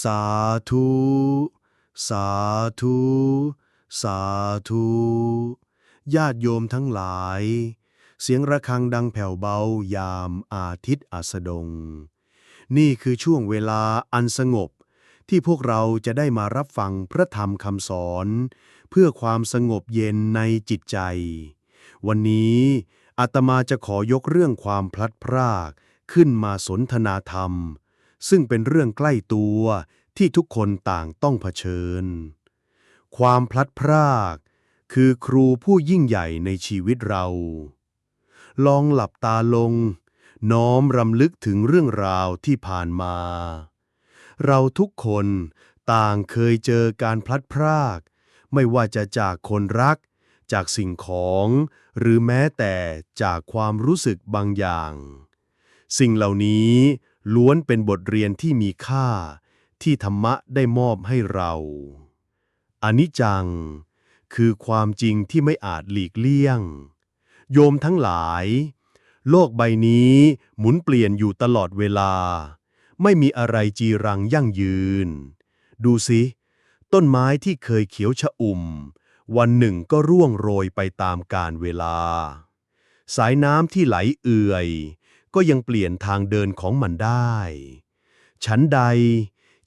สาธุ สาธุ สาธุ ญาติโยมทั้งหลาย เสียงระฆังดังแผ่วเบายามอาทิตย์อัสดง นี่คือช่วงเวลาอันสงบที่พวกเราจะได้มารับฟังพระธรรมคำสอน เพื่อความสงบเย็นในจิตใจ วันนี้อาตมาจะขอยกเรื่องความพลัดพรากขึ้นมาสนทนาธรรม ซึ่งเป็นเรื่องใกล้ตัวที่ทุกคนต่างต้องเผชิญ ความพลัดพราก คือครูผู้ยิ่งใหญ่ในชีวิตเรา ลองหลับตาลง น้อมรำลึกถึงเรื่องราวที่ผ่านมา เราทุกคนต่างเคยเจอการพลัดพราก ไม่ว่าจะจากคนรัก จากสิ่งของ หรือแม้แต่จากความรู้สึกบางอย่าง สิ่งเหล่านี้ ล้วนเป็นบทเรียนที่มีค่า ที่ธรรมะได้มอบให้เราอนิจจัง คือความจริงที่ไม่อาจหลีกเลี่ยง โยมทั้งหลาย โลกใบนี้หมุนเปลี่ยนอยู่ตลอดเวลา ไม่มีอะไรจีรังยั่งยืน ดูสิ ต้นไม้ที่เคยเขียวชะอุ่ม วันหนึ่งก็ร่วงโรยไปตามกาลเวลา สายน้ำที่ไหลเอื่อย ก็ยังเปลี่ยนทางเดินของมันได้ ฉันใด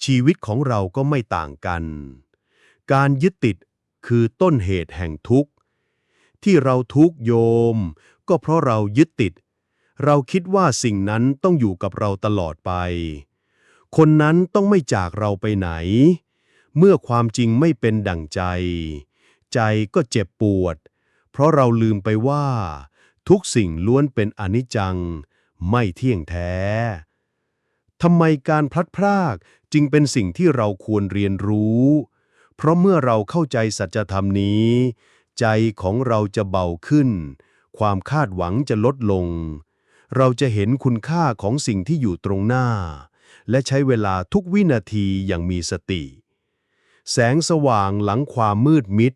ชีวิตของเราก็ไม่ต่างกัน การยึดติดคือต้นเหตุแห่งทุกข์ ที่เราทุกข์โยม ก็เพราะเรายึดติด เราคิดว่าสิ่งนั้นต้องอยู่กับเราตลอดไป คนนั้นต้องไม่จากเราไปไหน เมื่อความจริงไม่เป็นดั่งใจ ใจก็เจ็บปวด เพราะเราลืมไปว่า ทุกสิ่งล้วนเป็นอนิจจัง ไม่เที่ยงแท้ทำไมการพลัดพรากจึงเป็นสิ่งที่เราควรเรียนรู้ เพราะเมื่อเราเข้าใจสัจธรรมนี้ ใจของเราจะเบาขึ้น ความคาดหวังจะลดลง เราจะเห็นคุณค่าของสิ่งที่อยู่ตรงหน้า และใช้เวลาทุกวินาทีอย่างมีสติ แสงสว่างหลังความมืดมิด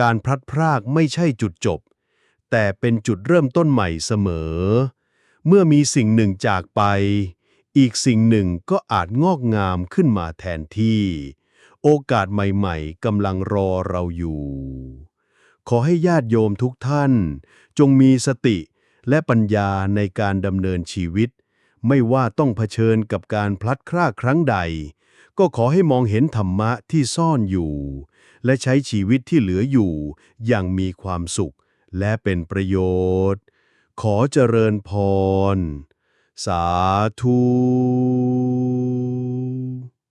การพลัดพรากไม่ใช่จุดจบ แต่เป็นจุดเริ่มต้นใหม่เสมอ เมื่อมีสิ่งหนึ่งจากไป อีกสิ่งหนึ่งก็อาจงอกงามขึ้นมาแทนที่ โอกาสใหม่ๆกำลังรอเราอยู่ ขอให้ญาติโยมทุกท่าน จงมีสติและปัญญาในการดำเนินชีวิต ไม่ว่าต้องเผชิญกับการพลัดพรากครั้งใด ก็ขอให้มองเห็นธรรมะที่ซ่อนอยู่ และใช้ชีวิตที่เหลืออยู่อย่างมีความสุขและเป็นประโยชน์ ขอเจริญพร สาธุ